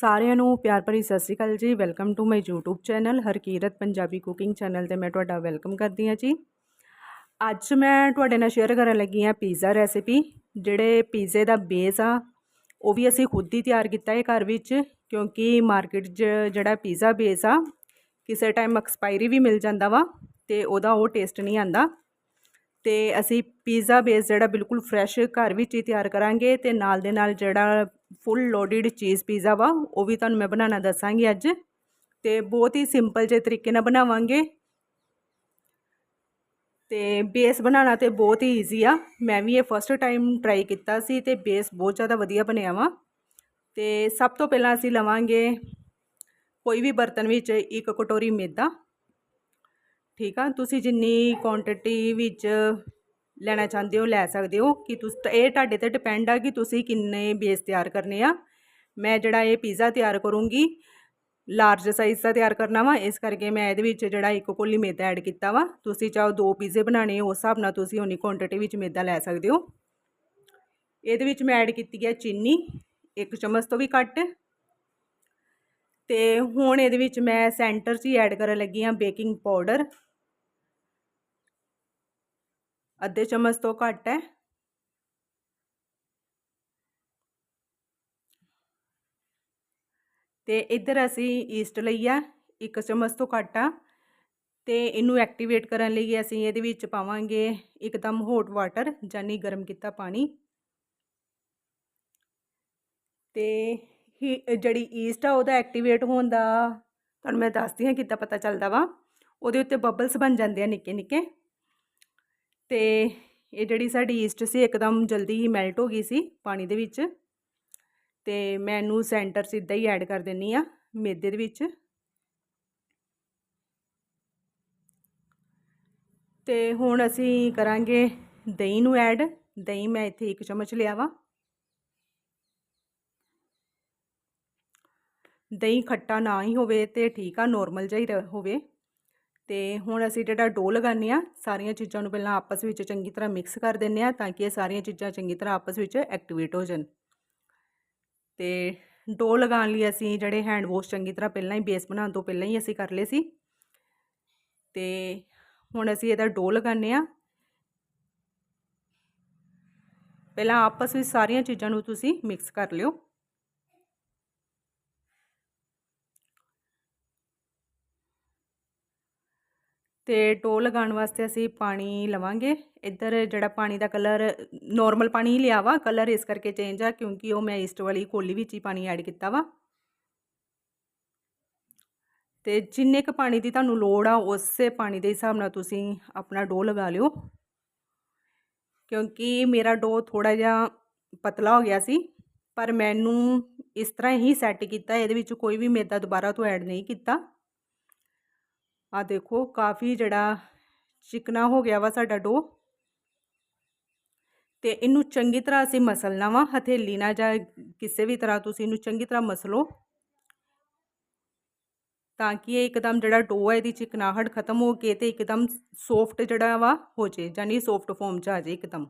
ਸਾਰਿਆਂ ਨੂੰ ਪਿਆਰ ਭਰੀ ਸਤਿ ਸ਼੍ਰੀ ਅਕਾਲ ਜੀ। Welcome to my YouTube channel Harkirat Punjabi cooking channel ਤੇ ਮੈਂ ਤੁਹਾਡਾ ਵੈਲਕਮ ਕਰਦੀ ਹਾਂ ਜੀ। ਅੱਜ ਮੈਂ ਤੁਹਾਡੇ ਨਾਲ ਸ਼ੇਅਰ ਕਰਨ ਲੱਗੀ ਹਾਂ ਪੀਜ਼ਾ ਰੈਸਿਪੀ ਜਿਹੜੇ ਪੀਜ਼ੇ ਦਾ ਬੇਸ ਆ, ਉਹ ਵੀ ਅਸੀਂ ਖੁਦ ਹੀ ਤਿਆਰ ਕੀਤਾ ਹੈ ਘਰ ਵਿੱਚ, ਕਿਉਂਕਿ ਮਾਰਕੀਟ 'ਚ ਜਿਹੜਾ ਪੀਜ਼ਾ ਬੇਸ ਆ, ਕਿਸੇ ਟਾਈਮ ਐਕਸਪਾਇਰੀ ਵੀ ਮਿਲ ਜਾਂਦਾ ਵਾ, ਤੇ ਉਹਦਾ ਉਹ ਟੇਸਟ ਨਹੀਂ ਆਂਦਾ ਤੇ ਅਸੀਂ ਪੀਜ਼ਾ ਬੇਸ ਜਿਹੜਾ ਬਿਲਕੁਲ ਫਰੈਸ਼ ਘਰ ਵਿੱਚ ਹੀ ਤਿਆਰ ਕਰਾਂਗੇ ਤੇ ਨਾਲ ਦੇ ਨਾਲ ਜਿਹੜਾ ਫੁੱਲ ਲੋਡਡ ਚੀਜ਼ ਪੀਜ਼ਾ ਵਾ, ਉਹ ਵੀ ਤੁਹਾਨੂੰ ਮੈਂ ਬਣਾਉਣਾ ਦੱਸਾਂਗੀ ਅੱਜ। ਤੇ ਬਹੁਤ ਹੀ ਸਿੰਪਲ ਜਿਹੇ ਤਰੀਕੇ ਨਾਲ ਬਣਾਵਾਂਗੇ। ਤੇ ਬੇਸ ਬਣਾਉਣਾ ਤੇ ਬਹੁਤ ਹੀ ਈਜ਼ੀ ਆ। ਮੈਂ ਵੀ ਇਹ ਫਸਟ ਟਾਈਮ ਟਰਾਈ ਕੀਤਾ ਸੀ ਤੇ ਬੇਸ ਬਹੁਤ ਜ਼ਿਆਦਾ ਵਧੀਆ ਬਣਿਆ ਵਾ। ਤੇ ਸਭ ਤੋਂ ਪਹਿਲਾਂ ਅਸੀਂ ਲਵਾਂਗੇ ਕੋਈ ਵੀ ਬਰਤਨ ਵਿੱਚ ਇੱਕ ਕਟੋਰੀ ਮੈਦਾ। ਠੀਕ ਆ? ਤੁਸੀਂ ਜਿੰਨੀ ਕੁਆਂਟੀਟੀ ਵਿੱਚ ਲੈਣਾ ਚਾਹੁੰਦੇ ਹੋ, ਲੈ ਸਕਦੇ ਹੋ ਕਿ ਤੁਸੀਂ, ਇਹ ਤੁਹਾਡੇ ਤੇ ਡਿਪੈਂਡ ਆ ਕਿ ਤੁਸੀਂ ਕਿੰਨੇ ਬੇਸ ਤਿਆਰ ਕਰਨੇ ਆ। ਮੈਂ ਜਿਹੜਾ ਇਹ ਪੀਜ਼ਾ ਤਿਆਰ ਕਰੂੰਗੀ ਲਾਰਜ ਸਾਈਜ਼ ਦਾ ਤਿਆਰ ਕਰਨਾ ਵਾ, ਇਸ ਕਰਕੇ ਮੈਂ ਇਹਦੇ ਵਿੱਚ ਜਿਹੜਾ ਇੱਕ ਕੋਲੀ ਮੈਦਾ ਐਡ ਕੀਤਾ ਵਾ। ਤੁਸੀਂ ਚਾਹੋ ਦੋ ਪੀਜ਼ੇ ਬਣਾਣੇ ਉਸ ਹਿਸਾਬ ਨਾਲ ਤੁਸੀਂ ਉਨੀ ਕੁਆਂਟੀਟੀ ਵਿੱਚ ਮੈਦਾ ਲੈ ਸਕਦੇ ਹੋ। ਇਹਦੇ ਵਿੱਚ ਮੈਂ ਐਡ ਕੀਤੀ ਹੈ ਚੀਨੀ, ਇੱਕ ਚਮਚ ਤੋਂ ਵੀ ਘੱਟ। ਤੇ ਹੁਣ ਇਹਦੇ ਵਿੱਚ ਮੈਂ ਸੈਂਟਰ 'ਚ ਹੀ ਐਡ ਕਰਨ ਲੱਗੀ ਆ ਬੇਕਿੰਗ ਪਾਊਡਰ ਅੱਧੇ ਚਮਚ ਤੋਂ ਘੱਟ ਹੈ। ਤੇ ਇੱਧਰ ਅਸੀਂ ਈਸਟ ਲਈ ਆ, ਇੱਕ ਚਮਚ ਤੋਂ ਘੱਟ ਆ। ਤੇ ਇਹਨੂੰ ਐਕਟੀਵੇਟ ਕਰਨ ਲਈ ਅਸੀਂ ਇਹਦੇ ਵਿੱਚ ਪਾਵਾਂਗੇ ਇੱਕਦਮ ਹੌਟ ਵਾਟਰ ਜਾਨੀ ਗਰਮ ਕੀਤਾ ਪਾਣੀ। ਤੇ ਜਿਹੜੀ ਈਸਟ ਆ ਉਹਦਾ ਐਕਟੀਵੇਟ ਹੋਣ ਦਾ, ਤੁਹਾਨੂੰ ਮੈਂ ਦੱਸਦੀ ਹਾਂ ਕਿੱਦਾਂ ਪਤਾ ਚੱਲਦਾ ਵਾ। ਉਹਦੇ ਉੱਤੇ ਬਬਲਸ ਬਣ ਜਾਂਦੇ ਆ ਨਿੱਕੇ ਨਿੱਕੇ ਤੇ ਇਹ ਜਿਹੜੀ ਸਾਡੀ ਈਸਟ ਸੀ, ਇੱਕਦਮ ਜਲਦੀ ਹੀ ਮੈਲਟ ਹੋ ਗਈ ਸੀ ਪਾਣੀ ਦੇ ਵਿੱਚ। ਤੇ ਮੈਂ ਇਹਨੂੰ ਸੈਂਟਰ ਸਿੱਧਾ ਹੀ ਐਡ ਕਰ ਦਿੰਨੀ ਆ ਮੇਦੇ ਦੇ ਵਿੱਚ। ਤੇ ਹੁਣ ਅਸੀਂ ਕਰਾਂਗੇ ਦਹੀਂ ਨੂੰ ਐਡ ਦਹੀਂ ਮੈਂ ਇੱਥੇ ਇੱਕ ਚਮਚ ਲਿਆ ਵਾ। ਦਹੀਂ ਖੱਟਾ ਨਾ ਹੀ ਹੋਵੇ ਤੇ ਠੀਕ ਆ ਨੋਰਮਲ ਜਿਹਾ ਹੀ ਹੋਵੇ। ਤੇ ਹੁਣ ਅਸੀਂ ਜਿਹੜਾ ਡੋ ਲਗਾਉਂਦੇ ਆ ਸਾਰੀਆਂ ਚੀਜ਼ਾਂ ਨੂੰ ਪਹਿਲਾਂ ਆਪਸ ਵਿੱਚ ਚੰਗੀ ਤਰ੍ਹਾਂ ਮਿਕਸ ਕਰ ਦਿੰਨੇ ਆ ਤਾਂ ਕਿ ਇਹ ਸਾਰੀਆਂ ਚੀਜ਼ਾਂ ਚੰਗੀ ਤਰ੍ਹਾਂ ਆਪਸ ਵਿੱਚ ਐਕਟੀਵੇਟ ਹੋ ਜਾਣ। ਤੇ ਡੋ ਲਗਾਉਣ ਲਈ ਅਸੀਂ ਜਿਹੜੇ ਹੈਂਡ ਵਾਸ਼ ਚੰਗੀ ਤਰ੍ਹਾਂ ਪਹਿਲਾਂ ਹੀ ਬੇਸ ਬਣਾਉਣ ਤੋਂ ਪਹਿਲਾਂ ਹੀ ਅਸੀਂ ਕਰ ਲਏ ਸੀ। ਤੇ ਹੁਣ ਅਸੀਂ ਇਹਦਾ ਡੋ ਲਗਾਉਂਦੇ ਆ ਪਹਿਲਾਂ ਆਪਸ ਵਿੱਚ ਸਾਰੀਆਂ ਚੀਜ਼ਾਂ ਨੂੰ ਤੁਸੀਂ ਮਿਕਸ ਕਰ ਲਿਓ। ਤੇ ਟੋ ਲਗਾਉਣ ਵਾਸਤੇ ਅਸੀਂ ਪਾਣੀ ਲਵਾਂਗੇ। ਇੱਧਰ ਜਿਹੜਾ ਪਾਣੀ ਦਾ ਕਲਰ ਨਾਰਮਲ ਪਾਣੀ ਹੀ ਲਿਆ ਵਾ, ਕਲਰ ਇਸ ਕਰਕੇ ਚੇਂਜ ਆ ਕਿਉਂਕਿ ਉਹ ਮੈਂ ਈਸਟ ਵਾਲੀ ਕੋਲੀ ਵਿੱਚ ਹੀ ਪਾਣੀ ਐਡ ਕੀਤਾ ਵਾ। ਤੇ ਜਿੰਨੇ ਕ ਪਾਣੀ ਦੀ ਤੁਹਾਨੂੰ ਲੋੜ ਆ, ਉਸੇ ਪਾਣੀ ਦੇ ਹਿਸਾਬ ਨਾਲ ਤੁਸੀਂ ਆਪਣਾ ਡੋ ਲਗਾ ਲਿਓ। ਕਿਉਂਕਿ ਮੇਰਾ ਡੋ ਥੋੜਾ ਜਿਹਾ ਪਤਲਾ ਹੋ ਗਿਆ ਸੀ, ਪਰ ਮੈਨੂੰ ਇਸ ਤਰ੍ਹਾਂ ਹੀ ਸੈੱਟ ਕੀਤਾ, ਇਹਦੇ ਵਿੱਚ ਕੋਈ ਵੀ ਮੈਦਾ ਦੁਬਾਰਾ ਤੋਂ ਐਡ ਨਹੀਂ ਕੀਤਾ। ਆ ਦੇਖੋ, ਕਾਫੀ ਜਿਹੜਾ ਚਿਕਨਾ ਹੋ ਗਿਆ ਵਾ ਸਾਡਾ ਡੋ। ਤੇ ਇਹਨੂੰ ਚੰਗੀ ਤਰ੍ਹਾਂ ਅਸੀਂ ਮਸਲਣਾ ਵਾ, ਹਥੇਲੀ ਨਾਲ ਜਾਂ ਕਿਸੇ ਵੀ ਤਰ੍ਹਾਂ ਤੁਸੀਂ ਇਹਨੂੰ ਚੰਗੀ ਤਰ੍ਹਾਂ ਮਸਲੋ। ਤਾਂ ਕਿ ਇਹ ਇੱਕਦਮ ਜਿਹੜਾ ਡੋ ਹੈ ਇਹਦੀ ਚਿਕਨਾਹਟ ਖਤਮ ਹੋ ਕੇ ਤੇ ਇੱਕਦਮ ਸੌਫਟ ਜਿਹੜਾ ਵਾ ਹੋ ਜੇ ਜਾਨੀ ਸੌਫਟ ਫਾਰਮ 'ਚ ਆ ਜੇ ਇੱਕਦਮ।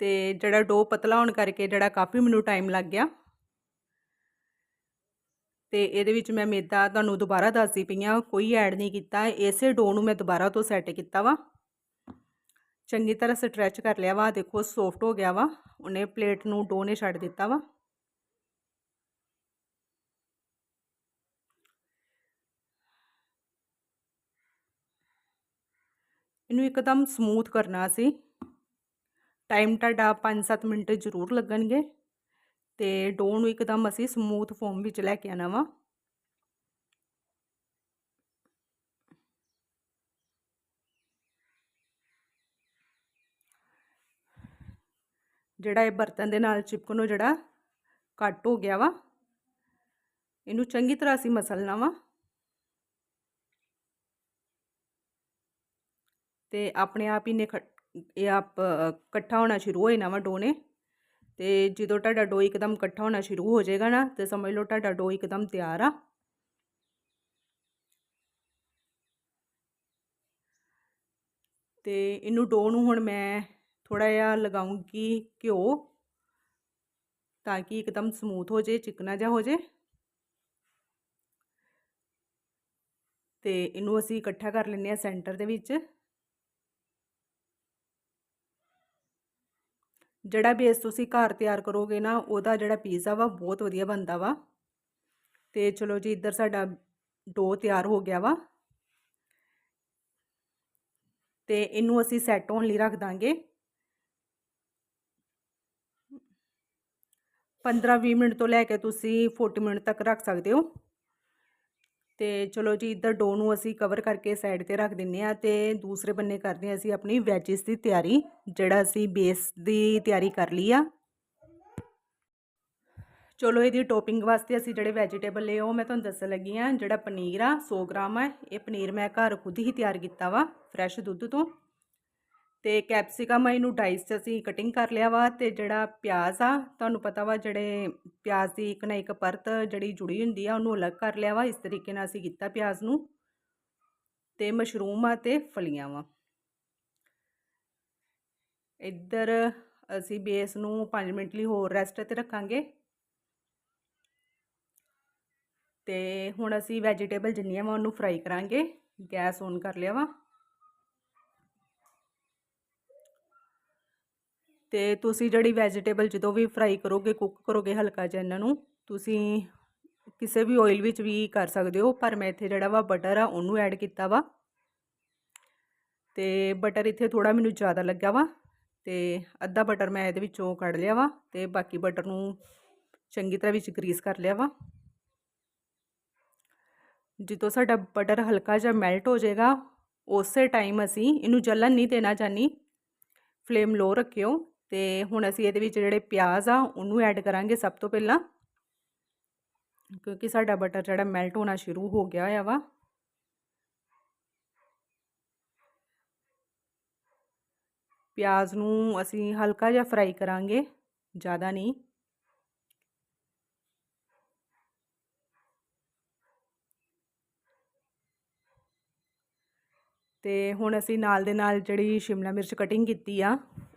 ਤੇ ਜਿਹੜਾ ਡੋ ਪਤਲਾ ਹੋਣ ਕਰਕੇ ਜਿਹੜਾ ਕਾਫੀ ਮੈਨੂੰ ਟਾਈਮ ਲੱਗ ਗਿਆ। ਤੇ ਇਹਦੇ ਵਿੱਚ ਮੈਂ ਮੈਦਾ ਤੁਹਾਨੂੰ ਦੁਬਾਰਾ ਦੱਸਦੀ ਪਈ ਆ ਕੋਈ ਐਡ ਨਹੀਂ ਕੀਤਾ। ਇਸੇ ਡੋ ਨੂੰ ਮੈਂ ਦੁਬਾਰਾ ਤੋਂ ਸੈੱਟ ਕੀਤਾ ਵਾ। ਚੰਗੀ ਤਰ੍ਹਾਂ ਸਟ੍ਰੈਚ ਕਰ ਲਿਆ ਵਾ। ਦੇਖੋ ਸੌਫਟ ਹੋ ਗਿਆ ਵਾ। ਉਹਨੇ ਪਲੇਟ ਨੂੰ ਡੋ ਨੇ ਛੱਡ ਦਿੱਤਾ ਵਾ। ਇਹਨੂੰ ਇੱਕਦਮ ਸਮੂਥ ਕਰਨਾ ਸੀ। ਟਾਈਮ ਤੁਹਾਡਾ 5-7 ਮਿੰਟ ਜ਼ਰੂਰ ਲੱਗਣਗੇ। ਤੇ ਡੋ ਨੂੰ ਇੱਕਦਮ ਅਸੀਂ ਸਮੂਥ ਫੋਮ ਵਿੱਚ ਲੈ ਕੇ ਆਣਾ ਵਾ। ਜਿਹੜਾ ਇਹ ਬਰਤਨ ਦੇ ਨਾਲ ਚਿਪਕਣੋਂ ਜਿਹੜਾ ਕੱਟ ਹੋ ਗਿਆ ਵਾ, ਇਹਨੂੰ ਚੰਗੀ ਤਰ੍ਹਾਂ ਅਸੀਂ ਮਸਲਣਾ ਵਾ। ਤੇ ਆਪਣੇ ਆਪ ਹੀ ਨੇ ਇਹ ਆਪ ਇਕੱਠਾ ਹੋਣਾ ਸ਼ੁਰੂ ਹੋ ਜਾਣਾ ਵਾ ਡੋ ਨੇ। ਤੇ ਜਦੋਂ ਤੁਹਾਡਾ ਡੋ ਇੱਕਦਮ ਇਕੱਠਾ ਹੋਣਾ ਸ਼ੁਰੂ ਹੋ ਜਾਏਗਾ ਨਾ, ਤੇ ਸਮਝ ਲਓ ਤੁਹਾਡਾ ਡੋ ਇੱਕਦਮ ਤਿਆਰ ਆ। ਤੇ ਇਹਨੂੰ ਡੋ ਨੂੰ ਹੁਣ ਮੈਂ ਥੋੜਾ ਜਿਹਾ ਲਗਾਉਂਗੀ ਘਿਓ, ਤਾਂ ਕਿ ਇੱਕਦਮ ਸਮੂਥ ਹੋ ਜੇ ਚਿਕਨਾ ਜਿਹਾ ਹੋ ਜੇ ਤੇ ਇਹਨੂੰ ਅਸੀਂ ਇਕੱਠਾ ਕਰ ਲੈਂਦੇ ਆ ਸੈਂਟਰ ਦੇ ਵਿੱਚ। ਜਿਹੜਾ ਬੇਸ ਤੁਸੀਂ ਘਰ ਤਿਆਰ ਕਰੋਗੇ ਨਾ, ਉਹਦਾ ਜਿਹੜਾ ਪੀਜ਼ਾ ਵਾ, ਬਹੁਤ ਵਧੀਆ ਬਣਦਾ ਵਾ। ਤੇ ਚਲੋ ਜੀ, ਇੱਧਰ ਸਾਡਾ ਡੋ ਤਿਆਰ ਹੋ ਗਿਆ ਵਾ। ਤੇ ਇਹਨੂੰ ਅਸੀਂ ਸੈੱਟ ਹੋਣ ਲਈ ਰੱਖ ਦਾਂਗੇ। 15-20 ਮਿੰਟ ਤੋਂ ਲੈ ਕੇ ਤੁਸੀਂ 40 ਮਿੰਟ ਤੱਕ ਰੱਖ ਸਕਦੇ ਹੋ। ਤੇ ਚਲੋ ਜੀ, ਇੱਧਰ ਡੋ ਨੂੰ ਅਸੀਂ ਕਵਰ ਕਰਕੇ ਸਾਈਡ ਤੇ ਰੱਖ ਦਿੰਨੇ ਆ ਤੇ ਦੂਸਰੇ ਬੰਨੇ ਕਰਦੇ ਆ ਅਸੀਂ ਆਪਣੀ ਵੈਜਿਸ ਦੀ ਤਿਆਰੀ, ਜਿਹੜਾ ਅਸੀਂ ਬੇਸ ਦੀ ਤਿਆਰੀ ਕਰ ਲਈ ਆ। ਚਲੋ ਇਹਦੀ ਟੋਪਿੰਗ ਵਾਸਤੇ ਅਸੀਂ ਜਿਹੜੇ ਵੈਜੀਟੇਬਲ ਲਏ ਉਹ ਮੈਂ ਤੁਹਾਨੂੰ ਦੱਸਣ ਲੱਗੀ ਆ ਜਿਹੜਾ ਪਨੀਰ ਆ 100 ਗ੍ਰਾਮ ਆ, ਇਹ ਪਨੀਰ ਮੈਂ ਘਰ ਖੁਦ ਹੀ ਤਿਆਰ ਕੀਤਾ ਵਾ ਫਰੈਸ਼ ਦੁੱਧ ਤੋਂ। ਤੇ ਕੈਪਸਿਕਮ ਇਹਨੂੰ ਡਾਈਸ 'ਚ ਅਸੀਂ ਕਟਿੰਗ ਕਰ ਲਿਆ ਵਾ ਤੇ ਜਿਹੜਾ ਪਿਆਜ਼ ਆ, ਤੁਹਾਨੂੰ ਪਤਾ ਵਾ ਜਿਹੜੇ ਪਿਆਜ਼ ਦੀ ਇੱਕ ਨਾ ਇੱਕ ਪਰਤ ਜਿਹੜੀ ਜੁੜੀ ਹੁੰਦੀ ਆ, ਉਹਨੂੰ ਅਲੱਗ ਕਰ ਲਿਆ ਵਾ, ਇਸ ਤਰੀਕੇ ਨਾਲ ਅਸੀਂ ਕੀਤਾ ਪਿਆਜ਼ ਨੂੰ ਤੇ ਮਸ਼ਰੂਮ ਆ ਤੇ ਫਲੀਆਂ ਵਾ। ਇੱਧਰ ਅਸੀਂ ਬੇਸ ਨੂੰ 5 ਮਿੰਟ ਲਈ ਹੋਰ ਰੈਸਟ ਤੇ ਰੱਖਾਂਗੇ। ਤੇ ਹੁਣ ਅਸੀਂ ਵੈਜੀਟੇਬਲ ਜਿੰਨੀਆਂ ਵਾ ਉਹਨੂੰ ਫਰਾਈ ਕਰਾਂਗੇ, ਗੈਸ ਔਨ ਕਰ ਲਿਆ ਵਾ। ਤੇ ਤੁਸੀਂ ਜਿਹੜੀ ਵੈਜੀਟੇਬਲ ਜਦੋਂ ਵੀ ਫਰਾਈ ਕਰੋਗੇ ਕੁੱਕ ਕਰੋਗੇ ਹਲਕਾ ਜਿਹਾ ਇਹਨਾਂ ਨੂੰ, ਤੁਸੀਂ ਕਿਸੇ ਵੀ ਆਇਲ ਵਿੱਚ ਵੀ ਕਰ ਸਕਦੇ ਹੋ, ਪਰ ਮੈਂ ਇੱਥੇ ਜਿਹੜਾ ਵਾ ਬਟਰ ਆ ਉਹਨੂੰ ਐਡ ਕੀਤਾ ਵਾ। ਤੇ ਬਟਰ ਇੱਥੇ ਥੋੜਾ ਮੈਨੂੰ ਜ਼ਿਆਦਾ ਲੱਗਾ ਵਾ ਤੇ ਅੱਧਾ ਬਟਰ ਮੈਂ ਇਹਦੇ ਵਿੱਚੋਂ ਕੱਢ ਲਿਆ ਵਾ ਤੇ ਬਾਕੀ ਬਟਰ ਨੂੰ ਚੰਗੀ ਤਰ੍ਹਾਂ ਵਿੱਚ ਗਰੀਸ ਕਰ ਲਿਆ ਵਾ। ਜਦੋਂ ਸਾਡਾ ਬਟਰ ਹਲਕਾ ਜਿਹਾ ਮੈਲਟ ਹੋ ਜਾਏਗਾ, ਉਸੇ ਟਾਈਮ ਅਸੀਂ ਇਹਨੂੰ ਜਲਣ ਨਹੀਂ ਦੇਣਾ ਚਾਹਨੀ ਫਲੇਮ ਲੋ ਰੱਖਿਓ। ਤੇ ਹੁਣ ਅਸੀਂ ਇਹਦੇ ਵਿੱਚ ਜਿਹੜੇ ਪਿਆਜ਼ ਆ, ਉਹਨੂੰ ਐਡ ਕਰਾਂਗੇ ਸਭ ਤੋਂ ਪਹਿਲਾਂ। ਕਿਉਂਕਿ ਸਾਡਾ ਬਟਰ ਜਿਹੜਾ ਮੈਲਟ ਹੋਣਾ ਸ਼ੁਰੂ ਹੋ ਗਿਆ ਆ ਵਾ। ਪਿਆਜ਼ ਨੂੰ ਅਸੀਂ ਹਲਕਾ ਜਿਹਾ ਫਰਾਈ ਕਰਾਂਗੇ, ਜ਼ਿਆਦਾ ਨਹੀਂ। ਤੇ ਹੁਣ ਅਸੀਂ ਨਾਲ ਦੇ ਨਾਲ ਜਿਹੜੀ ਸ਼ਿਮਲਾ ਮਿਰਚ ਕਟਿੰਗ ਕੀਤੀ ਆ,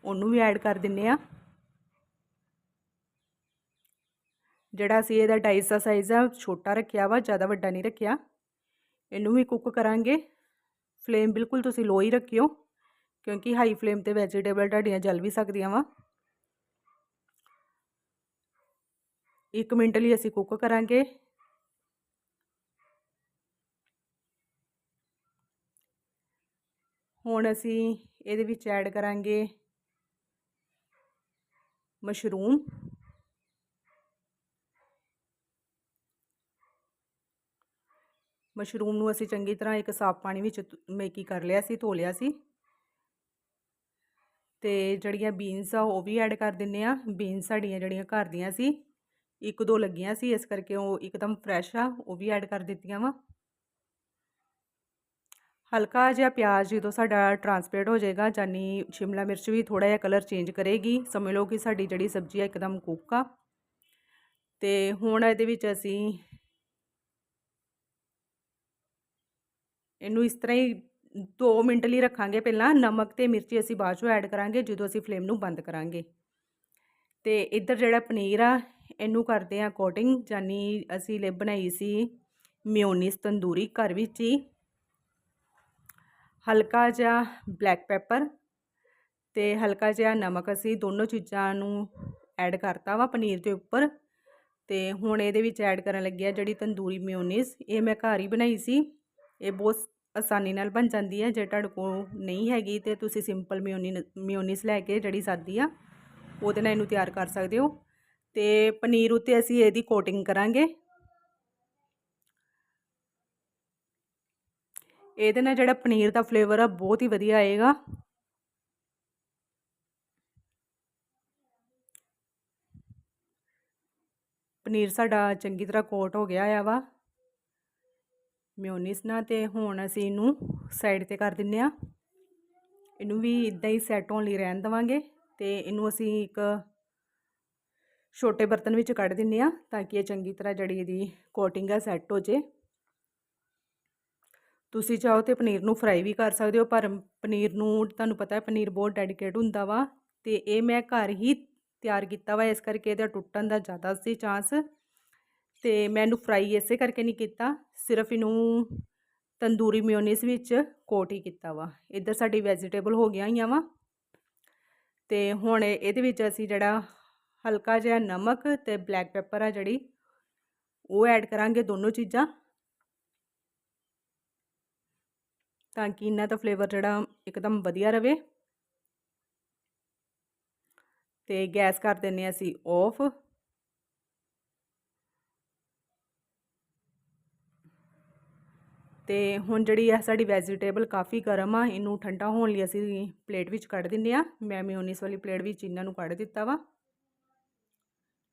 ਉਹਨੂੰ ਵੀ ਐਡ ਕਰ ਦਿੰਨੇ ਆ। ਜਿਹੜਾ ਅਸੀਂ ਇਹਦਾ ਡਾਈਸ ਦਾ ਸਾਈਜ਼ ਆ, ਛੋਟਾ ਰੱਖਿਆ ਵਾ, ਜ਼ਿਆਦਾ ਵੱਡਾ ਨਹੀਂ ਰੱਖਿਆ। ਇਹਨੂੰ ਵੀ ਕੁੱਕ ਕਰਾਂਗੇ। ਫਲੇਮ ਬਿਲਕੁਲ ਤੁਸੀਂ ਲੋ ਹੀ ਰੱਖਿਓ, ਕਿਉਂਕਿ ਹਾਈ ਫਲੇਮ ਤੇ ਵੈਜੀਟੇਬਲ ਤੁਹਾਡੀਆਂ ਜਲ ਵੀ ਸਕਦੀਆਂ ਵਾ। ਇੱਕ ਮਿੰਟ ਲਈ ਅਸੀਂ ਕੁੱਕ ਕਰਾਂਗੇ। ਹੁਣ ਅਸੀਂ ਇਹਦੇ ਵਿੱਚ ਐਡ ਕਰਾਂਗੇ ਮਸ਼ਰੂਮ ਮਸ਼ਰੂਮ ਨੂੰ ਅਸੀਂ ਚੰਗੀ ਤਰ੍ਹਾਂ ਇੱਕ ਸਾਫ਼ ਪਾਣੀ ਵਿੱਚ ਮੇਕੀ ਕਰ ਲਿਆ ਸੀ, ਧੋ ਲਿਆ ਸੀ। ਤੇ ਜਿਹੜੀਆਂ ਬੀਨਸ ਆ, ਉਹ ਵੀ ਐਡ ਕਰ ਦਿੰਨੇ ਆ। ਬੀਨਸ ਸਾਡੀਆਂ ਜਿਹੜੀਆਂ ਘਰ ਦੀਆਂ ਸੀ ਇੱਕ ਦੋ ਲੱਗੀਆਂ ਸੀ, ਇਸ ਕਰਕੇ ਉਹ ਇੱਕਦਮ ਫਰੈਸ਼ ਆ, ਉਹ ਵੀ ਐਡ ਕਰ ਦਿੱਤੀਆਂ ਵਾ। ਹਲਕਾ ਜਿਹਾ ਪਿਆਜ਼ ਜਦੋਂ ਸਾਡਾ ਟਰਾਂਸਪੇਰੈਂਟ ਹੋ ਜਾਏਗਾ ਜਾਨੀ ਸ਼ਿਮਲਾ ਮਿਰਚ ਵੀ ਥੋੜਾ ਜਿਹਾ ਕਲਰ ਚੇਂਜ ਕਰੇਗੀ, ਸਮਝ ਲਓ ਕਿ ਸਾਡੀ ਜਿਹੜੀ ਸਬਜ਼ੀ ਆ ਇੱਕਦਮ ਕੁੱਕ ਆ। ਤੇ ਹੁਣ ਇਹਦੇ ਵਿੱਚ ਅਸੀਂ ਇਹਨੂੰ ਇਸ ਤਰ੍ਹਾਂ ਹੀ 2 ਮਿੰਟ ਲਈ ਰੱਖਾਂਗੇ ਪਹਿਲਾਂ, ਨਮਕ ਤੇ ਮਿਰਚੀ ਅਸੀਂ ਬਾਅਦ ਚੋਂ ਐਡ ਕਰਾਂਗੇ, ਜਦੋਂ ਅਸੀਂ ਫਲੇਮ ਨੂੰ ਬੰਦ ਕਰਾਂਗੇ। ਤੇ ਇੱਧਰ ਜਿਹੜਾ ਪਨੀਰ ਆ, ਇਹਨੂੰ ਕਰਦੇ ਆ ਕੋਟਿੰਗ ਜਾਨੀ ਅਸੀਂ ਲੈ ਬਣਾਈ ਸੀ ਮਿਓਨੀਸ ਤੰਦੂਰੀ ਘਰ ਵਿੱਚ ਹੀ। ਹਲਕਾ ਜਿਹਾ ਬਲੈਕ ਪੈਪਰ ਤੇ ਹਲਕਾ ਜਿਹਾ ਨਮਕ ਅਸੀਂ ਦੋਨੋਂ ਚੀਜ਼ਾਂ ਨੂੰ ਐਡ ਕਰਤਾ ਵਾ ਪਨੀਰ ਦੇ ਉੱਪਰ ਤੇ ਹੁਣ ਇਹਦੇ ਵਿੱਚ ਐਡ ਕਰਨ ਲੱਗਿਆ ਜਿਹੜੀ ਤੰਦੂਰੀ ਮਿਓਨੀਸ ਇਹ ਮੈਂ ਘਰ ਹੀ ਬਣਾਈ ਸੀ। ਇਹ ਬਹੁਤ ਆਸਾਨੀ ਨਾਲ ਬਣ ਜਾਂਦੀ ਹੈ, ਜੇ ਤੁਹਾਡੇ ਕੋਲ ਨਹੀਂ ਹੈਗੀ ਤੇ ਤੁਸੀਂ ਸਿੰਪਲ ਮਿਓਨੀ ਮਿਓਨੀਸ ਲੈ ਕੇ ਜਿਹੜੀ ਸਾਦੀ ਆ, ਉਹਦੇ ਨਾਲ ਇਹਨੂੰ ਤਿਆਰ ਕਰ ਸਕਦੇ ਹੋ। ਤੇ ਪਨੀਰ ਉੱਤੇ ਅਸੀਂ ਇਹਦੀ ਕੋਟਿੰਗ ਕਰਾਂਗੇ। ਇਹਦੇ ਨਾਲ ਜਿਹੜਾ ਪਨੀਰ ਦਾ ਫਲੇਵਰ ਆ, ਬਹੁਤ ਹੀ ਵਧੀਆ ਆਏਗਾ। ਪਨੀਰ ਸਾਡਾ ਚੰਗੀ ਤਰ੍ਹਾਂ ਕੋਟ ਹੋ ਗਿਆ ਆ ਵਾ। ਮਿਓਨੀਸ ਨਾਲ ਤੇ ਹੁਣ ਅਸੀਂ ਇਹਨੂੰ ਸਾਈਡ ਤੇ ਕਰ ਦਿੰਨੇ ਆ। ਇਹਨੂੰ ਵੀ ਇਦਾਂ ਹੀ ਸੈੱਟ ਹੋਣ ਲਈ ਰਹਿਣ ਦਵਾਂਗੇ ਤੇ ਇਹਨੂੰ ਅਸੀਂ ਇੱਕ ਛੋਟੇ ਬਰਤਨ ਵਿੱਚ ਕੱਢ ਦਿੰਨੇ ਆ ਤਾਂ ਕਿ ਇਹ ਚੰਗੀ ਤਰ੍ਹਾਂ ਜਿਹੜੀ ਇਹਦੀ ਕੋਟਿੰਗ ਆ ਸੈੱਟ ਹੋ ਜੇ। ਤੁਸੀਂ ਚਾਹੋ ਤੇ ਪਨੀਰ ਨੂੰ ਫਰਾਈ ਵੀ ਕਰ ਸਕਦੇ ਹੋ, ਪਰ ਪਨੀਰ ਨੂੰ, ਤੁਹਾਨੂੰ ਪਤਾ ਹੈ ਪਨੀਰ ਬਹੁਤ ਡੈਡੀਕੇਟ ਹੁੰਦਾ ਵਾ ਤੇ ਇਹ ਮੈਂ ਘਰ ਹੀ ਤਿਆਰ ਕੀਤਾ ਵਾ, ਇਸ ਕਰਕੇ ਇਹਦਾ ਟੁੱਟਣ ਦਾ ਜ਼ਿਆਦਾ ਸੀ ਚਾਂਸ ਤੇ ਮੈਂ ਇਹਨੂੰ ਫਰਾਈ ਇਸੇ ਕਰਕੇ ਨਹੀਂ ਕੀਤਾ, ਸਿਰਫ ਇਹਨੂੰ ਤੰਦੂਰੀ ਮਿਓਨੀਸ ਵਿੱਚ ਕੋਟ ਹੀ ਕੀਤਾ ਵਾ। ਇੱਧਰ ਸਾਡੀ ਵੈਜੀਟੇਬਲ ਹੋ ਗਈਆਂ ਹੋਈਆਂ ਵਾ ਤੇ ਹੁਣ ਇਹਦੇ ਵਿੱਚ ਅਸੀਂ ਜਿਹੜਾ ਹਲਕਾ ਜਿਹਾ ਨਮਕ ਤੇ ਬਲੈਕ ਪੈਪਰ ਆ ਜਿਹੜੀ, ਉਹ ਐਡ ਕਰਾਂਗੇ ਦੋਨੋਂ ਚੀਜ਼ਾਂ। ਤਾਂ ਕਿ ਇਹਨਾਂ ਦਾ ਫਲੇਵਰ ਜਿਹੜਾ ਇੱਕਦਮ ਵਧੀਆ ਰਵੇ। ਤੇ ਗੈਸ ਕਰ ਦਿੰਨੇ ਅਸੀਂ ਆਫ ਤੇ ਹੁਣ ਜਿਹੜੀ ਆ ਸਾਡੀ ਵੈਜੀਟੇਬਲ ਕਾਫੀ ਗਰਮ ਆ, ਇਹਨੂੰ ਠੰਡਾ ਹੋਣ ਲਈ ਅਸੀਂ ਪਲੇਟ ਵਿੱਚ ਕੱਢ ਦਿੰਨੇ ਆ। ਮੈਂ ਮਿਓਨੀਸ ਵਾਲੀ ਪਲੇਟ ਵਿੱਚ ਇਹਨਾਂ ਨੂੰ ਕੱਢ ਦਿੱਤਾ ਵਾ।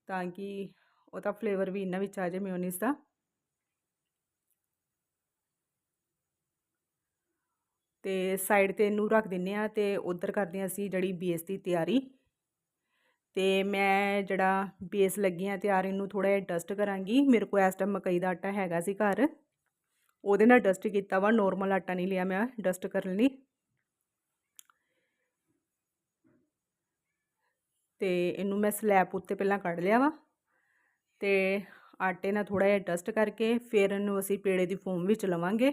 ਤਾਂ ਕਿ ਉਹਦਾ ਫਲੇਵਰ ਵੀ ਇਹਨਾਂ ਵਿੱਚ ਆ ਜਾਏ ਮਿਓਨੀਸ ਦਾ। ਤੇ ਸਾਈਡ ਤੇ ਇਹਨੂੰ ਰੱਖ ਦਿੰਨੇ ਆ ਤੇ ਉਧਰ ਕਰਦੇ ਆ ਅਸੀਂ ਜਿਹੜੀ ਬੇਸ ਦੀ ਤਿਆਰੀ। ਤੇ ਮੈਂ ਜਿਹੜਾ ਬੇਸ ਲੱਗੀ ਆ ਤਿਆਰ, ਇਹਨੂੰ ਥੋੜਾ ਜਿਹਾ ਡਸਟ ਕਰਾਂਗੀ। ਮੇਰੇ ਕੋਲ ਇਸ ਟਾਈਮ ਮਕਈ ਦਾ ਆਟਾ ਹੈਗਾ ਸੀ ਘਰ। ਉਹਦੇ ਨਾਲ ਡਸਟ ਕੀਤਾ ਵਾ ਨੋਰਮਲ ਆਟਾ ਨਹੀਂ ਲਿਆ ਮੈਂ ਡਸਟ ਕਰਨ ਲਈ। ਤੇ ਇਹਨੂੰ ਮੈਂ ਸਲੈਬ ਉੱਤੇ ਪਹਿਲਾਂ ਕੱਢ ਲਿਆ ਵਾ। ਤੇ ਆਟੇ ਨਾਲ ਥੋੜਾ ਜਿਹਾ ਡਸਟ ਕਰਕੇ ਫਿਰ ਇਹਨੂੰ ਅਸੀਂ ਪੇੜੇ ਦੀ ਫੋਮ ਵਿੱਚ ਲਵਾਂਗੇ।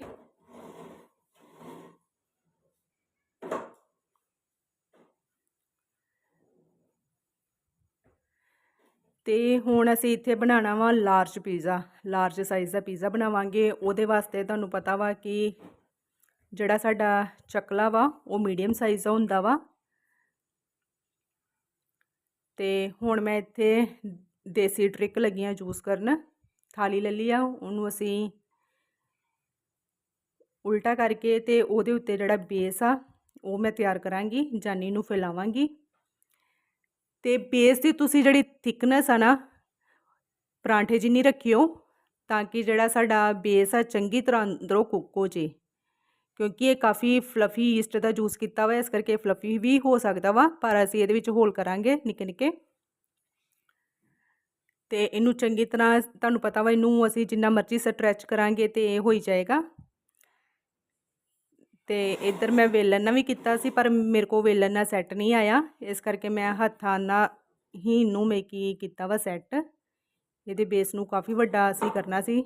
ਤੇ ਹੁਣ ਅਸੀਂ ਇੱਥੇ ਬਣਾਉਣਾ ਵਾ ਲਾਰਜ ਪੀਜ਼ਾ, ਲਾਰਜ ਸਾਈਜ਼ ਦਾ ਪੀਜ਼ਾ ਬਣਾਵਾਂਗੇ। ਉਹਦੇ ਵਾਸਤੇ ਤੁਹਾਨੂੰ ਪਤਾ ਵਾ ਕਿ ਜਿਹੜਾ ਸਾਡਾ ਚਕਲਾ ਵਾ, ਉਹ ਮੀਡੀਅਮ ਸਾਈਜ਼ ਦਾ ਹੁੰਦਾ ਵਾ। ਤੇ ਹੁਣ ਮੈਂ ਇੱਥੇ ਦੇਸੀ ਟ੍ਰਿਕ ਲੱਗੀਆਂ ਯੂਜ਼ ਕਰਨ। ਥਾਲੀ ਲੈ ਲਈ ਆ, ਉਹਨੂੰ ਅਸੀਂ ਉਲਟਾ ਕਰਕੇ ਤੇ ਉਹਦੇ ਉੱਤੇ ਜਿਹੜਾ ਬੇਸ ਆ, ਉਹ ਮੈਂ ਤਿਆਰ ਕਰਾਂਗੀ, ਜਾਨੀ ਨੂੰ ਫੈਲਾਵਾਂਗੀ। ਤੇ ਬੇਸ ਦੀ ਤੁਸੀਂ ਜਿਹੜੀ ਥਿਕਨੈਸ ਆ ਨਾ, ਪਰਾਂਠੇ ਜਿੰਨੀ ਰੱਖਿਓ, ਤਾਂ ਕਿ ਜਿਹੜਾ ਸਾਡਾ ਬੇਸ ਆ ਚੰਗੀ ਤਰ੍ਹਾਂ ਅੰਦਰੋਂ ਕੁੱਕ ਹੋ ਜੇ। ਕਿਉਂਕਿ ਇਹ ਕਾਫੀ ਫਲਫੀ ਈਸਟ ਦਾ ਜੂਸ ਕੀਤਾ ਵਾ ਇਸ ਕਰਕੇ ਫਲਫੀ ਵੀ ਹੋ ਸਕਦਾ ਵਾ, ਪਰ ਅਸੀਂ ਇਹਦੇ ਵਿੱਚ ਹੋਲ ਕਰਾਂਗੇ ਨਿੱਕੇ ਨਿੱਕੇ। ਤੇ ਇਹਨੂੰ ਚੰਗੀ ਤਰ੍ਹਾਂ, ਤੁਹਾਨੂੰ ਪਤਾ ਵਾ, ਇਹਨੂੰ ਅਸੀਂ ਜਿੰਨਾ ਮਰਜ਼ੀ ਸਟ੍ਰੈਚ ਕਰਾਂਗੇ ਤੇ ਇਹ ਹੋਈ ਜਾਏਗਾ। ਤੇ ਇੱਧਰ ਮੈਂ ਵੇਲਣ ਨਾਲ ਵੀ ਕੀਤਾ ਸੀ, ਪਰ ਮੇਰੇ ਕੋ ਵੇਲਣ ਨਾਲ ਸੈੱਟ ਨਹੀਂ ਆਇਆ। ਇਸ ਕਰਕੇ ਮੈਂ ਹੱਥਾਂ ਨਾਲ ਹੀ ਇਹਨੂੰ ਮੈਂ ਕੀ ਕੀਤਾ ਵਾ ਸੈੱਟ ਇਹਦੇ ਬੇਸ ਨੂੰ ਕਾਫੀ ਵੱਡਾ ਅਸੀਂ ਕਰਨਾ ਸੀ।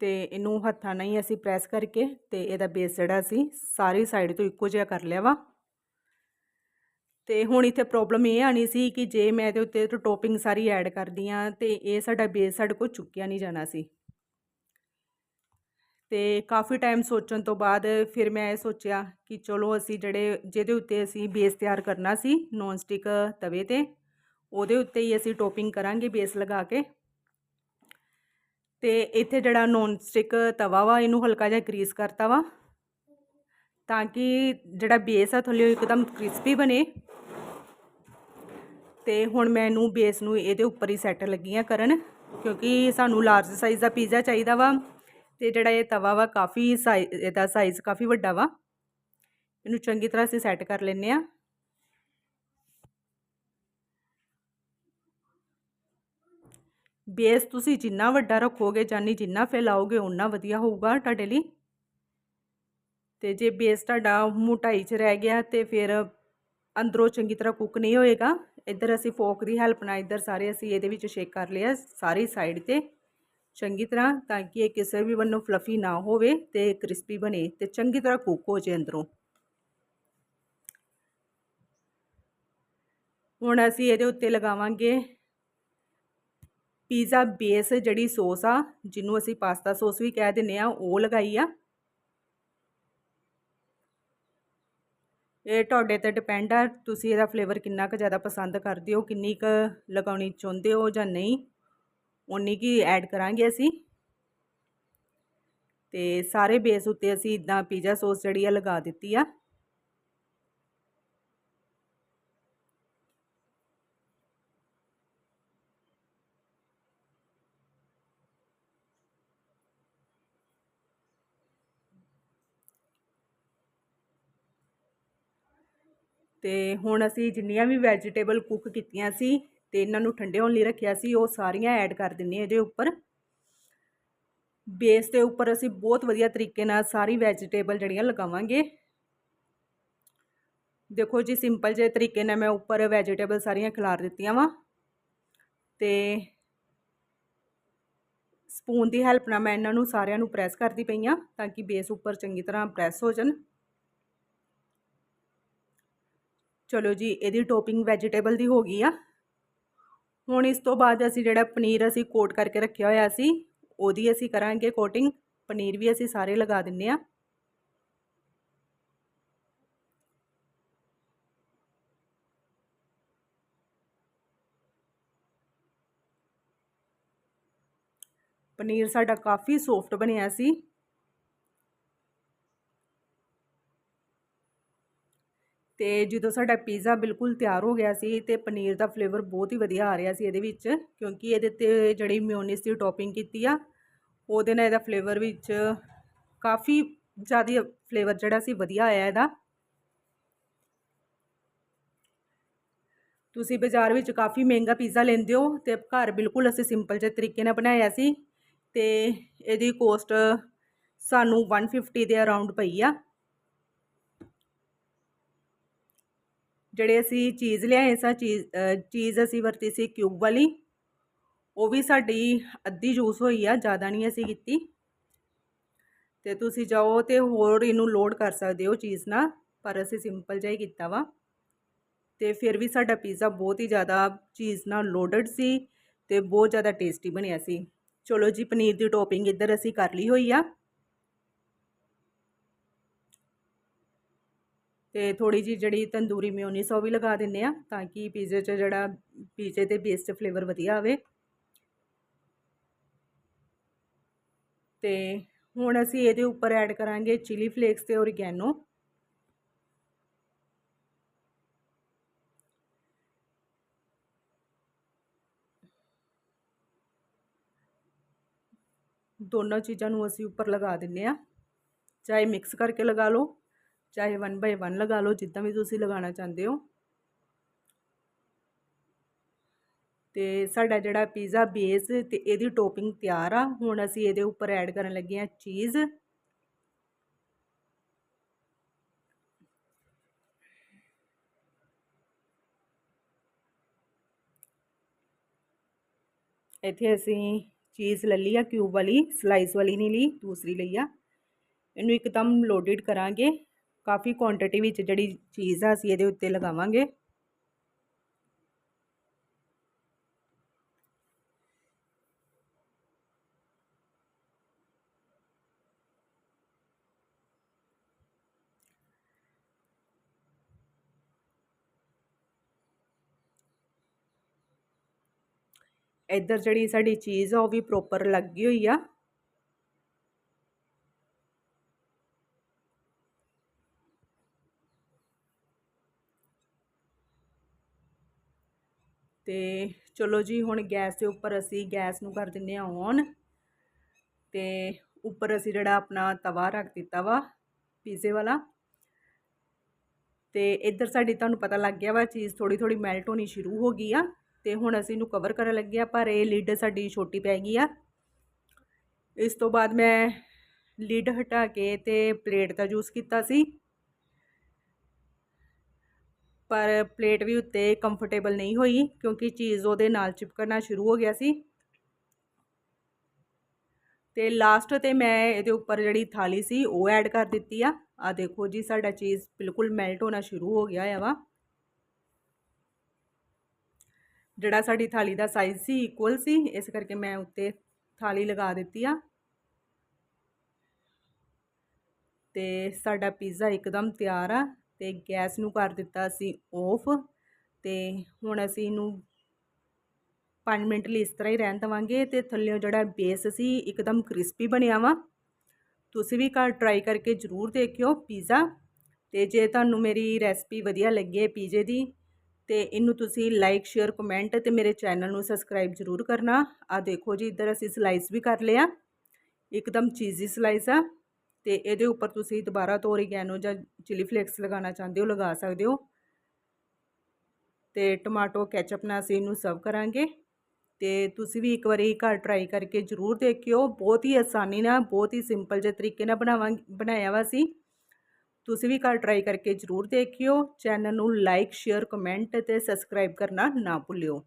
ਤੇ ਇਹਨੂੰ ਹੱਥਾਂ ਨਾਲ ਹੀ ਅਸੀਂ ਪ੍ਰੈਸ ਕਰਕੇ ਤੇ ਇਹਦਾ ਬੇਸ ਜਿਹੜਾ ਸੀ, ਸਾਰੀ ਸਾਈਡ ਤੋਂ ਇੱਕੋ ਜਿਹਾ ਕਰ ਲਿਆ ਵਾ। ਤੇ ਹੁਣ ਇੱਥੇ ਪ੍ਰੋਬਲਮ ਇਹ ਆਣੀ ਸੀ ਕਿ ਜੇ ਮੈਂ ਇਹਦੇ ਉੱਤੇ ਟੋਪਿੰਗ ਸਾਰੀ ਐਡ ਕਰਦੀ ਆ ਤੇ ਇਹ ਸਾਡਾ ਬੇਸ ਸਾਡੇ ਕੋਲ ਚੁੱਕਿਆ ਨਹੀਂ ਜਾਣਾ ਸੀ। ਤੇ ਕਾਫੀ ਟਾਈਮ ਸੋਚਣ ਤੋਂ ਬਾਅਦ ਫਿਰ ਮੈਂ ਇਹ ਸੋਚਿਆ ਕਿ ਚਲੋ ਅਸੀਂ ਜਿਹੜੇ, ਜਿਹਦੇ ਉੱਤੇ ਅਸੀਂ ਬੇਸ ਤਿਆਰ ਕਰਨਾ ਸੀ ਨੌਨ ਸਟਿਕ ਤਵੇ ਤੇ, ਉਹਦੇ ਉੱਤੇ ਹੀ ਅਸੀਂ ਟੋਪਿੰਗ ਕਰਾਂਗੇ ਬੇਸ ਲਗਾ ਕੇ। ਤੇ ਇੱਥੇ ਜਿਹੜਾ ਨੌਨ ਸਟਿਕ ਤਵਾ ਵਾ, ਇਹਨੂੰ ਹਲਕਾ ਜਿਹਾ ਗਰੀਸ ਕਰਤਾ ਵਾ, ਤਾਂ ਕਿ ਜਿਹੜਾ ਬੇਸ ਆ ਥੱਲੇ ਇੱਕਦਮ ਕ੍ਰਿਸਪੀ ਬਣੇ। ਤੇ ਹੁਣ ਮੈਂ ਇਹਨੂੰ ਬੇਸ ਨੂੰ ਇਹਦੇ ਉੱਪਰ ਹੀ ਸੈੱਟ ਲੱਗੀਆਂ ਕਰਨ, ਕਿਉਂਕਿ ਸਾਨੂੰ ਲਾਰਜ ਸਾਈਜ਼ ਦਾ ਪੀਜ਼ਾ ਚਾਹੀਦਾ ਵਾ ਤੇ ਜਿਹੜਾ ਇਹ ਤਵਾ ਵਾ ਕਾਫੀ ਸਾਈਜ਼ ਇਹਦਾ ਸਾਈਜ਼ ਕਾਫੀ ਵੱਡਾ ਵਾ। ਇਹਨੂੰ ਚੰਗੀ ਤਰ੍ਹਾਂ ਅਸੀਂ ਸੈੱਟ ਕਰ ਲੈਨੇ ਆ ਬੇਸ ਤੁਸੀਂ ਜਿੰਨਾ ਵੱਡਾ ਰੱਖੋਗੇ, ਜਾਨੀ ਜਿੰਨਾ ਫੈਲਾਓਗੇ ਉਨਾ ਵਧੀਆ ਹੋਊਗਾ ਤੁਹਾਡੇ ਲਈ। ਤੇ ਜੇ ਬੇਸ ਤੁਹਾਡਾ ਮੋਟਾਈ 'ਚ ਰਹਿ ਗਿਆ ਤੇ ਫਿਰ ਅੰਦਰੋਂ ਚੰਗੀ ਤਰ੍ਹਾਂ ਕੁੱਕ ਨਹੀਂ ਹੋਏਗਾ। ਇੱਧਰ ਅਸੀਂ ਫੋਕ ਦੀ ਹੈਲਪ ਨਾਲ ਇੱਧਰ ਸਾਰੇ ਅਸੀਂ ਇਹਦੇ ਵਿੱਚ ਸ਼ੇਕ ਕਰ ਲਿਆ ਸਾਰੀ ਸਾਈਡ ਤੇ। ਚੰਗੀ ਤਰ੍ਹਾਂ ਤਾਂ ਕਿ ਇਹ ਕਿਸੇ ਵੀ ਵੱਲੋਂ ਫਲਫੀ ਨਾ ਹੋਵੇ ਤੇ ਕ੍ਰਿਸਪੀ ਬਣੇ ਤੇ ਚੰਗੀ ਤਰ੍ਹਾਂ ਕੁੱਕ ਹੋ ਜੇ ਅੰਦਰੋਂ। ਹੁਣ ਅਸੀਂ ਇਹਦੇ ਉੱਤੇ ਲਗਾਵਾਂਗੇ ਪੀਜ਼ਾ ਬੇਸ ਜਿਹੜੀ ਸੌਸ ਆ, ਜਿਹਨੂੰ ਅਸੀਂ ਪਾਸਤਾ ਸੌਸ ਵੀ ਕਹਿ ਦਿੰਨੇ ਆ, ਉਹ ਲਗਾਈ ਆ। ਇਹ ਤੁਹਾਡੇ ਤੇ ਡਿਪੈਂਡ ਆ, ਤੁਸੀਂ ਇਹਦਾ ਫਲੇਵਰ ਕਿੰਨਾ ਕੁ ਜ਼ਿਆਦਾ ਪਸੰਦ ਕਰਦੇ ਹੋ, ਕਿੰਨੀ ਕੁ ਲਗਾਉਣੀ ਚਾਹੁੰਦੇ ਹੋ ਜਾਂ ਨਹੀਂ? ਉਨੀ ਕੀ ਐਡ ਕਰਾਂਗੇ ਅਸੀਂ। ਤੇ ਸਾਰੇ ਬੇਸ ਉੱਤੇ ਅਸੀਂ ਇਦਾਂ ਪੀਜ਼ਾ ਸੌਸ ਜਿਹੜੀ ਆ ਲਗਾ ਦਿੱਤੀ ਆ। ਤੇ ਹੁਣ ਅਸੀਂ ਜਿੰਨੀਆਂ ਵੀ ਵੈਜੀਟੇਬਲ ਕੁੱਕ ਕੀਤੀਆਂ ਸੀ ਤੇ ਇਹਨਾਂ ਨੂੰ ਠੰਡੇ ਹੋਣ ਲਈ ਰੱਖਿਆ ਸੀ, ਉਹ ਸਾਰੀਆਂ ਐਡ ਕਰ ਦਿੰਨੇ ਇਹਦੇ ਉੱਪਰ। ਬੇਸ ਦੇ ਉੱਪਰ ਅਸੀਂ ਬਹੁਤ ਵਧੀਆ ਤਰੀਕੇ ਨਾਲ ਸਾਰੀ ਵੈਜੀਟੇਬਲ ਜਿਹੜੀਆਂ ਲਗਾਵਾਂਗੇ। ਦੇਖੋ ਜੀ ਸਿੰਪਲ ਜੇ ਤਰੀਕੇ ਨਾਲ ਮੈਂ ਉੱਪਰ ਵੈਜੀਟੇਬਲ ਸਾਰੀਆਂ ਖਿਲਾਰ ਦਿੱਤੀਆਂ ਵਾ। ਤੇ ਸਪੂਨ ਦੀ ਹੈਲਪ ਨਾਲ ਮੈਂ ਇਹਨਾਂ ਨੂੰ ਸਾਰਿਆਂ ਨੂੰ ਪ੍ਰੈਸ ਕਰਦੀ ਪਈ ਆ ਤਾਂ ਕਿ ਬੇਸ ਉੱਪਰ ਚੰਗੀ ਤਰ੍ਹਾਂ ਪ੍ਰੈਸ ਹੋ ਜਾਣ। ਚਲੋ ਜੀ, ਇਹਦੀ ਟੋਪਿੰਗ ਵੈਜੀਟੇਬਲ ਦੀ ਹੋ ਗਈ ਆ। ਹੁਣ ਇਸ ਤੋਂ ਬਾਅਦ ਅਸੀਂ ਜਿਹੜਾ ਪਨੀਰ ਅਸੀਂ ਕੋਟ ਕਰਕੇ ਰੱਖਿਆ ਹੋਇਆ ਸੀ, ਉਹਦੀ ਅਸੀਂ ਕਰਾਂਗੇ ਕੋਟਿੰਗ ਪਨੀਰ ਵੀ ਅਸੀਂ ਸਾਰੇ ਲਗਾ ਦਿੰਨੇ ਆ। ਪਨੀਰ ਸਾਡਾ ਕਾਫੀ ਸੌਫਟ ਬਣਿਆ ਸੀ। ਤੇ ਜਦੋਂ ਸਾਡਾ ਪੀਜ਼ਾ ਬਿਲਕੁਲ ਤਿਆਰ ਹੋ ਗਿਆ ਸੀ ਤੇ ਪਨੀਰ ਦਾ ਫਲੇਵਰ ਬਹੁਤ ਹੀ ਵਧੀਆ ਆ ਰਿਹਾ ਸੀ ਇਹਦੇ ਵਿੱਚ, ਕਿਉਂਕਿ ਇਹਦੇ ਤੇ ਜਿਹੜੀ ਮਿਓਨੀਸ ਦੀ ਟੌਪਿੰਗ ਕੀਤੀ ਆ, ਉਹਦੇ ਨਾਲ ਇਹਦਾ ਫਲੇਵਰ ਵਿੱਚ ਕਾਫੀ ਜ਼ਿਆਦਾ ਫਲੇਵਰ ਜਿਹੜਾ ਸੀ ਵਧੀਆ ਆਇਆ ਇਹਦਾ। ਤੁਸੀਂ ਬਾਜ਼ਾਰ ਵਿੱਚ ਕਾਫੀ ਮਹਿੰਗਾ ਪੀਜ਼ਾ ਲੈਂਦੇ ਹੋ ਤੇ ਘਰ ਬਿਲਕੁਲ ਅਸੀਂ ਸਿੰਪਲ ਜਿਹੇ ਤਰੀਕੇ ਨਾਲ ਬਣਾਇਆ ਸੀ ਤੇ ਇਹਦੀ ਕੋਸਟ ਸਾਨੂੰ 150 ਦੇ ਅਰਾਊਂਡ ਪਈ ਆ। ਜਿਹੜੇ ਅਸੀਂ ਚੀਜ਼ ਲਿਆਏ ਸਾਂ, ਚੀਜ਼ ਚੀਜ਼ ਅਸੀਂ ਵਰਤੀ ਸੀ ਕਿਊਬ ਵਾਲੀ, ਉਹ ਵੀ ਸਾਡੀ ਅੱਧੀ ਜੂਸ ਹੋਈ ਆ, ਜ਼ਿਆਦਾ ਨਹੀਂ ਅਸੀਂ ਕੀਤੀ। ਤੇ ਤੁਸੀਂ ਜਾਓ ਤੇ ਹੋਰ ਇਹਨੂੰ ਲੋਡ ਕਰ ਸਕਦੇ ਹੋ ਚੀਜ਼ ਨਾਲ, ਪਰ ਅਸੀਂ ਸਿੰਪਲ ਜਿਹਾ ਹੀ ਕੀਤਾ ਵਾ। ਤੇ ਫਿਰ ਵੀ ਸਾਡਾ ਪੀਜ਼ਾ ਬਹੁਤ ਹੀ ਜ਼ਿਆਦਾ ਚੀਜ਼ ਨਾਲ ਲੋਡਡ ਸੀ ਤੇ ਬਹੁਤ ਜ਼ਿਆਦਾ ਟੇਸਟੀ ਬਣਿਆ ਸੀ। ਚਲੋ ਜੀ, ਪਨੀਰ ਦੀ ਟੋਪਿੰਗ ਇੱਧਰ ਅਸੀਂ ਕਰ ਲਈ ਹੋਈ ਆ। ਅਤੇ ਥੋੜ੍ਹੀ ਜਿਹੀ ਜਿਹੜੀ ਤੰਦੂਰੀ ਮਿਓਨੀਸ ਉਹ ਵੀ ਲਗਾ ਦਿੰਦੇ ਆ ਤਾਂ ਕਿ ਪੀਜ਼ੇ 'ਚ ਜਿਹੜਾ ਪੀਜ਼ੇ ਤੇ ਬੇਸ 'ਚ ਫਲੇਵਰ ਵਧੀਆ ਆਵੇ। ਤੇ ਹੁਣ ਅਸੀਂ ਇਹਦੇ ਉੱਪਰ ਐਡ ਕਰਾਂਗੇ ਚਿਲੀ ਫਲੇਕਸ ਤੇ ਔਰਗੈਨੋ ਦੋਨਾਂ ਚੀਜ਼ਾਂ ਨੂੰ ਅਸੀਂ ਉੱਪਰ ਲਗਾ ਦਿੰਨੇ ਆ ਚਾਹੇ ਮਿਕਸ ਕਰਕੇ ਲਗਾ ਲਓ। ਚਾਹੇ 1 ਬਾਈ 1 ਲਗਾ ਲਓ, ਜਿੱਦਾਂ ਵੀ ਤੁਸੀਂ ਲਗਾਉਣਾ ਚਾਹੁੰਦੇ ਹੋ। ਤੇ ਸਾਡਾ ਜਿਹੜਾ ਪੀਜ਼ਾ ਬੇਸ ਤੇ ਇਹਦੀ ਟੋਪਿੰਗ ਤਿਆਰ ਆ। ਹੁਣ ਅਸੀਂ ਇਹਦੇ ਉੱਪਰ ਐਡ ਕਰਨ ਲੱਗੇ ਆ ਚੀਜ਼ ਇੱਥੇ ਅਸੀਂ ਚੀਜ਼ ਲੈ ਲਈ ਆ ਕਿਊਬ ਵਾਲੀ ਸਲਾਈਸ ਵਾਲੀ ਨਹੀਂ ਲਈ, ਦੂਸਰੀ ਲਈ ਆ। ਇਹਨੂੰ ਇੱਕਦਮ ਲੋਡਡ ਕਰਾਂਗੇ। ਕਾਫੀ ਕੁਆਂਟੀਟੀ ਵਿੱਚ ਜਿਹੜੀ ਚੀਜ਼ ਆ ਅਸੀਂ ਇਹਦੇ ਉੱਤੇ ਲਗਾਵਾਂਗੇ। ਇੱਧਰ ਜਿਹੜੀ ਸਾਡੀ ਚੀਜ਼ ਆ, ਉਹ ਵੀ ਪ੍ਰੋਪਰ ਲੱਗੀ ਹੋਈ ਆ। ਤੇ ਚਲੋ ਜੀ, ਹੁਣ ਗੈਸ ਦੇ ਉੱਪਰ ਅਸੀਂ ਗੈਸ ਨੂੰ ਕਰ ਦਿੰਨੇ ਆ ਔਨ ਤੇ ਉੱਪਰ ਅਸੀਂ ਜਿਹੜਾ ਆਪਣਾ ਤਵਾ ਰੱਖ ਦਿੱਤਾ ਵਾ ਪੀਜ਼ੇ ਵਾਲਾ। ਤੇ ਇੱਧਰ ਸਾਡੀ ਤੁਹਾਨੂੰ ਪਤਾ ਲੱਗ ਗਿਆ ਵਾ, ਚੀਜ਼ ਥੋੜੀ ਥੋੜੀ ਮੈਲਟ ਹੋਣੀ ਸ਼ੁਰੂ ਹੋ ਗਈ ਆ ਤੇ ਹੁਣ ਅਸੀਂ ਇਹਨੂੰ ਕਵਰ ਕਰਨ ਲੱਗੇ ਆ ਪਰ ਇਹ ਲਿਡ ਸਾਡੀ ਛੋਟੀ ਪੈ ਗਈ ਆ। ਇਸ ਤੋਂ ਬਾਅਦ ਮੈਂ ਲਿਡ ਹਟਾ ਕੇ ਤੇ ਪਲੇਟ ਦਾ ਯੂਜ਼ ਕੀਤਾ ਸੀ। ਪਰ ਪਲੇਟ ਵੀ ਉੱਤੇ ਕੰਫਰਟੇਬਲ ਨਹੀਂ ਹੋਈ ਕਿਉਂਕਿ ਚੀਜ਼ ਉਹਦੇ ਨਾਲ ਚਿਪਕਣਾ ਸ਼ੁਰੂ ਹੋ ਗਿਆ ਸੀ। ਤੇ ਲਾਸਟ ਤੇ ਮੈਂ ਇਹਦੇ ਉੱਪਰ ਜਿਹੜੀ ਥਾਲੀ ਸੀ ਉਹ ਐਡ ਕਰ ਦਿੱਤੀ ਆ। ਆ ਦੇਖੋ ਜੀ, ਸਾਡਾ ਚੀਜ਼ ਬਿਲਕੁਲ ਮੈਲਟ ਹੋਣਾ ਸ਼ੁਰੂ ਹੋ ਗਿਆ ਆ ਵਾ। ਜਿਹੜਾ ਸਾਡੀ ਥਾਲੀ ਦਾ ਸਾਈਜ਼ ਸੀ ਇਕੁਅਲ ਸੀ, ਇਸ ਕਰਕੇ ਮੈਂ ਉੱਤੇ ਥਾਲੀ ਲਗਾ ਦਿੱਤੀ ਆ। ਤੇ ਸਾਡਾ ਪੀਜ਼ਾ ਇੱਕਦਮ ਤਿਆਰ ਆ। ਅਤੇ ਗੈਸ ਨੂੰ ਕਰ ਦਿੱਤਾ ਅਸੀਂ ਔਫ ਅਤੇ ਹੁਣ ਅਸੀਂ ਇਹਨੂੰ 5 ਮਿੰਟ ਲਈ ਇਸ ਤਰ੍ਹਾਂ ਹੀ ਰਹਿਣ ਦਵਾਂਗੇ ਅਤੇ ਥੱਲੇੋਂ ਜਿਹੜਾ ਬੇਸ ਸੀ ਇੱਕਦਮ ਕ੍ਰਿਸਪੀ ਬਣਿਆ ਵਾ। ਤੁਸੀਂ ਵੀ ਘਰ ਟਰਾਈ ਕਰਕੇ ਜ਼ਰੂਰ ਦੇਖਿਓ ਪੀਜ਼ਾ ਅਤੇ ਜੇ ਤੁਹਾਨੂੰ ਮੇਰੀ ਰੈਸਪੀ ਵਧੀਆ ਲੱਗੀ ਹੈ ਪੀਜ਼ੇ ਦੀ ਤੇ ਇਹਨੂੰ ਤੁਸੀਂ ਲਾਈਕ ਸ਼ੇਅਰ ਕਮੈਂਟ ਤੇ ਮੇਰੇ ਚੈਨਲ ਨੂੰ ਸਬਸਕ੍ਰਾਈਬ ਜ਼ਰੂਰ ਕਰਨਾ। ਆ ਦੇਖੋ ਜੀ, ਇੱਧਰ ਅਸੀਂ ਸਲਾਈਸ ਵੀ ਕਰ ਲਿਆ। ਇੱਕਦਮ ਚੀਜ਼ੀ ਸਲਾਈਸ ਆ। ਤੇ ਇਹਦੇ ਉੱਪਰ ਤੁਸੀਂ ਦੁਬਾਰਾ ਤੋਂ ਔਰੀਗੈਨੋ ਜਾਂ ਚਿਲੀ ਫਲੇਕਸ ਲਗਾਉਣਾ ਚਾਹੁੰਦੇ ਹੋ, ਲਗਾ ਸਕਦੇ ਹੋ। ਤੇ ਟਮਾਟੋ ਕੈਚਅਪ ਨਾਲ ਅਸੀਂ ਇਹਨੂੰ ਸਰਵ ਕਰਾਂਗੇ। ਤੇ ਤੁਸੀਂ ਵੀ ਇੱਕ ਵਾਰੀ ਘਰ ਟਰਾਈ ਕਰਕੇ ਜ਼ਰੂਰ ਦੇਖਿਓ। ਬਹੁਤ ਹੀ ਆਸਾਨੀ ਨਾਲ, ਬਹੁਤ ਹੀ ਸਿੰਪਲ ਜਿਹੇ ਤਰੀਕੇ ਨਾਲ ਬਣਾਵਾਂ, ਬਣਾਇਆ ਵਾ ਸੀ। ਤੁਸੀਂ ਵੀ ਘਰ ਟਰਾਈ ਕਰਕੇ ਜ਼ਰੂਰ ਦੇਖਿਓ। ਚੈਨਲ ਨੂੰ ਲਾਈਕ ਸ਼ੇਅਰ ਕਮੈਂਟ ਤੇ ਸਬਸਕ੍ਰਾਈਬ ਕਰਨਾ ਨਾ ਭੁੱਲਿਓ।